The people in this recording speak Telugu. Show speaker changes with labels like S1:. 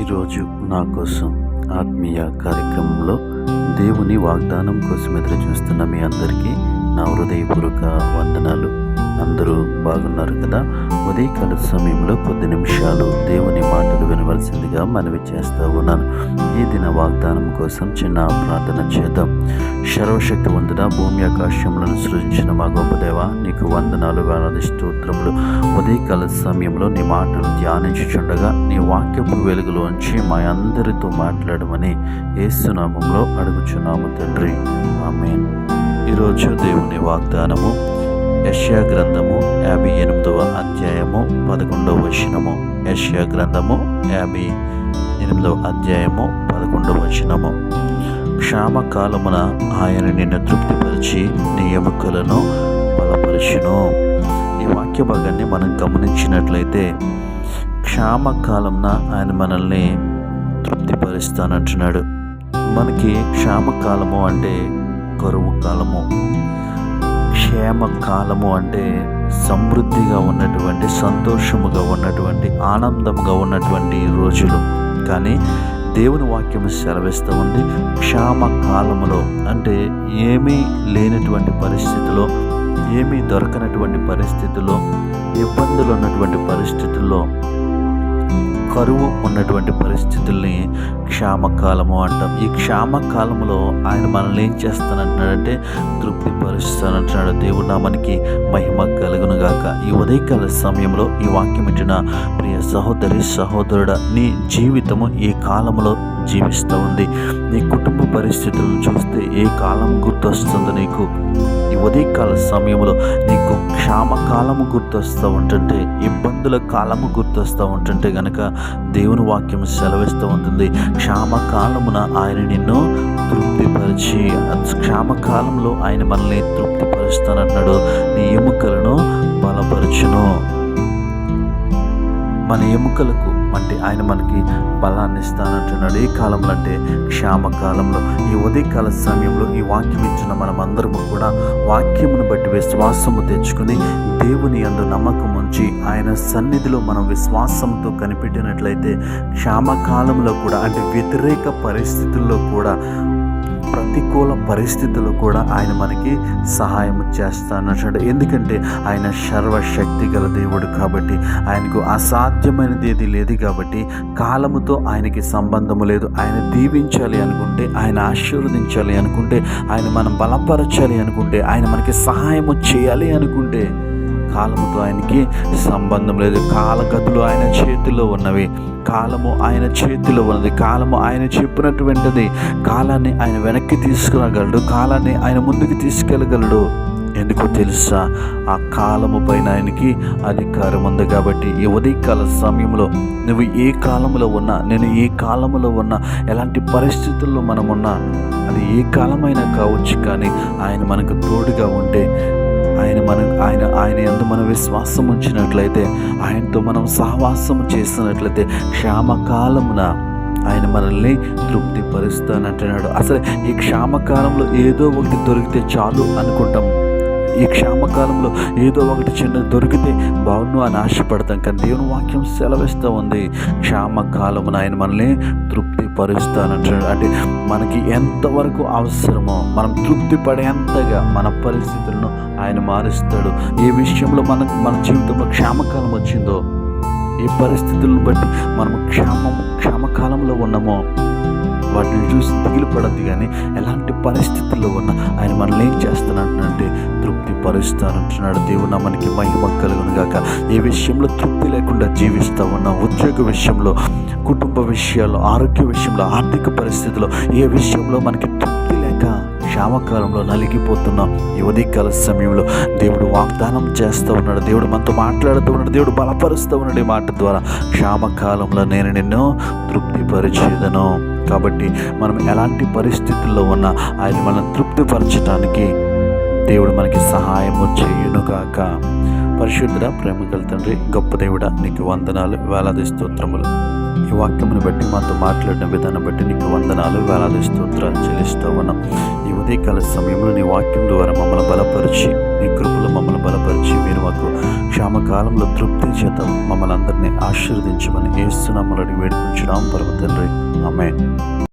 S1: ఈరోజు నా కోసం ఆత్మీయ కార్యక్రమంలో దేవుని వాగ్దానం కోసం ఎదురు చూస్తున్న మీ అందరికీ నా హృదయపూర్వక వందనాలు. అందరూ బాగున్నారు కదా? ఉదయకాల సమయంలో కొద్ది నిమిషాలు దేవుని మాటలు వినవలసిందిగా మనవి చేస్తూ ఉన్నాను. ఈ దిన వాగ్దానం కోసం చిన్న ప్రార్థన చేద్దాం. సర్వశక్తి వందన భూమి ఆకాశములను సృజించిన మా గొప్పదేవ నీకు వందనాలు వేలాది స్తోత్రములు. ఉదయకాల సమయంలో నీ మాటలు ధ్యానించుచుండగా నీ వాక్యపు వెలుగులోంచి మా అందరితో మాట్లాడమని ఏసునామంలో అడుగుచున్నాము తండ్రి. ఆమెన్. ఈరోజు దేవుని వాగ్దానము యష్యా గ్రంథము యాభై ఎనిమిదవ అధ్యాయము పదకొండవ వచనము. యష్యా గ్రంథము యాభై ఎనిమిదవ అధ్యాయము పదకొండవ వచనము. క్షామకాలమున ఆయన నిన్ను తృప్తిపరిచి నీ ఎముకలను బలపరిచును. ఈ వాక్య భాగాన్ని మనం గమనించినట్లయితే క్షామకాలంన ఆయన మనల్ని తృప్తిపరుస్తానంటున్నాడు. మనకి క్షామకాలము అంటే కరువు కాలము. క్షేమ కాలము అంటే సమృద్ధిగా ఉన్నటువంటి సంతోషముగా ఉన్నటువంటి ఆనందముగా ఉన్నటువంటి రోజులు. కానీ దేవుని వాక్యం సెలవిస్తూ ఉంది క్షామ కాలములో అంటే ఏమీ లేనటువంటి పరిస్థితిలో ఏమీ దొరకనటువంటి పరిస్థితుల్లో ఇబ్బందులు ఉన్నటువంటి పరిస్థితుల్లో కరువు ఉన్నటువంటి పరిస్థితుల్ని క్షామకాలము అంటాం. ఈ క్షామకాలంలో ఆయన మనల్ని ఏం చేస్తానంటున్నాడంటే తృప్తిపరుస్తానంటున్నాడు. దేవుడు నా మనకి మహిమ కలుగును గాక ఈ ఉదయకాల సమయంలో ఈ వాక్యం ఇచ్చిన ప్రియ సహోదరి సహోదరుడ నీ జీవితము ఈ కాలంలో జీవిస్తూ ఉంది. నీ కుటుంబ పరిస్థితులను చూస్తే ఏ కాలం గుర్తొస్తుంది నీకు? ఈ ఉదయకాల సమయంలో నీకు క్షామకాలము గుర్తొస్తూ ఉంటుంటే ఇబ్బందుల కాలము గుర్తొస్తూ ఉంటుంటే గనక దేవుని వాక్యం సెలవిస్తూ ఉంటుంది. క్షామకాలమున ఆయన నిన్ను తృప్తిపరిచి క్షామకాలంలో ఆయన మనల్ని తృప్తిపరుస్తానంటున్నాడు నీ ఎముకలను బలపరచును. మన ఎముకలకు అంటే ఆయన మనకి బలాన్ని ఇస్తానంటున్నాడు. ఏ కాలంలో అంటే క్షామ కాలంలో ఈ ఉదయకాల సమయంలో ఈ వాక్యం ఇచ్చిన మనం అందరము కూడా వాక్యమును బట్టి విశ్వాసము తెచ్చుకుని దేవుని అందు నమ్మకం ఉంచి ఆయన సన్నిధిలో మనం విశ్వాసంతో కనిపెట్టినట్లయితే క్షామకాలంలో కూడా అంటే వ్యతిరేక పరిస్థితుల్లో కూడా ప్రతికూల పరిస్థితులు కూడా ఆయన మనకి సహాయం చేస్తానంటాడు ఎందుకంటే ఆయన సర్వశక్తి గల దేవుడు కాబట్టి ఆయనకు అసాధ్యమైనది ఏది లేదు కాబట్టి కాలముతో ఆయనకి సంబంధము లేదు. ఆయన దీవించాలి అనుకుంటే ఆయన ఆశీర్వదించాలి అనుకుంటే ఆయన మనం బలపరచాలి అనుకుంటే ఆయన మనకి సహాయము చేయాలి అనుకుంటే కాలముతో ఆయనకి సంబంధం లేదు. కాలగతులు ఆయన చేతిలో ఉన్నవి. కాలము ఆయన చేతిలో ఉన్నది. కాలము ఆయన చెప్పినటువంటిది కాలాన్ని ఆయన వెనక్కి తీసుకురాగలడు. కాలాన్ని ఆయన ముందుకు తీసుకెళ్ళగలడు. ఎందుకో తెలుసా? ఆ కాలము పైన ఆయనకి అధికారం ఉంది కాబట్టి ఈ ఉదయకాల సమయంలో నువ్వు ఏ కాలంలో ఉన్నా నేను ఏ కాలంలో ఉన్నా ఎలాంటి పరిస్థితుల్లో మనం ఉన్నా అది ఏ కాలమైనా కావచ్చు కానీ ఆయన మనకు తోడుగా ఉంటే ఆయన మనం ఆయన ఆయన ఎందు మనం విశ్వాసం ఉంచినట్లయితే ఆయనతో మనం సహవాసం చేసినట్లయితే క్షామకాలమున ఆయన మనల్ని తృప్తిపరుస్తానంటున్నాడు. అసలు ఈ క్షామకాలంలో ఏదో ఒకటి దొరికితే చాలు అనుకుంటాం. ఈ క్షామకాలంలో ఏదో ఒకటి చిన్న దొరికితే బాగుండు అని ఆశపడతాం. కానీ దేవుని వాక్యం సెలవిస్తూ ఉంది. క్షామకాలమున ఆయన మనల్ని తృప్తి పరుస్తానంటాడు అంటే మనకి ఎంతవరకు అవసరమో మనం తృప్తి పడేంతగా మన పరిస్థితులను ఆయన మారుస్తాడు. ఏ విషయంలో మన మన జీవితంలో క్షామకాలం వచ్చిందో ఏ పరిస్థితులను బట్టి మనం క్షామం క్షామకాలంలో ఉన్నామో వాటిని చూసి దిగులు పడద్దు కానీ ఎలాంటి పరిస్థితుల్లో ఉన్నా ఆయన మనల్ని ఏం చేస్తున్నాడంటే తృప్తి దేవుడు దేవుడు మనకి మహిమ కలుగును గాక ఏ విషయంలో తృప్తి లేకుండా జీవిస్తూ ఉన్నా ఉద్యోగ విషయంలో కుటుంబ విషయాల్లో ఆరోగ్య విషయంలో ఆర్థిక పరిస్థితుల్లో ఏ విషయంలో మనకి తృప్తి లేక క్షామకాలంలో నలిగిపోతున్నాం ఈ ఉదయకాల సమయంలో దేవుడు వాగ్దానం చేస్తూ ఉన్నాడు. దేవుడు మనతో మాట్లాడుతూ ఉన్నాడు. దేవుడు బలపరుస్తూ ఉన్నాడు ఈ మాట ద్వారా. క్షామకాలంలో నేను నిన్ను తృప్తిపరిచేదను. కాబట్టి మనం ఎలాంటి పరిస్థితుల్లో ఉన్నా ఆయన మనం తృప్తిపరచడానికి దేవుడు మనకి సహాయము చేయునుగాక. పరిశుద్ధుడ ప్రేమ తండ్రి గొప్ప దేవుడ నీకు వందనాలు వేలాది స్తోత్రములు. ఈ వాక్యమును బట్టి మాతో మాట్లాడిన విధానం బట్టి నీకు వందనాలు వేలాది స్తోత్రాలు చెల్లిస్తూ ఉన్నాం. ఈ ఉదయకాల సమయంలో నీ వాక్యం ద్వారా మమ్మల్ని బలపరిచి నీ కృపలో మమ్మల్ని బలపరిచి మీరు మాకు క్షామకాలంలో తృప్తి చేత మమ్మల్ని అందరినీ ఆశీర్వదించమని ఏస్తున్నామని వేడుకుంటున్నాం పరమ తండ్రి. ఆమె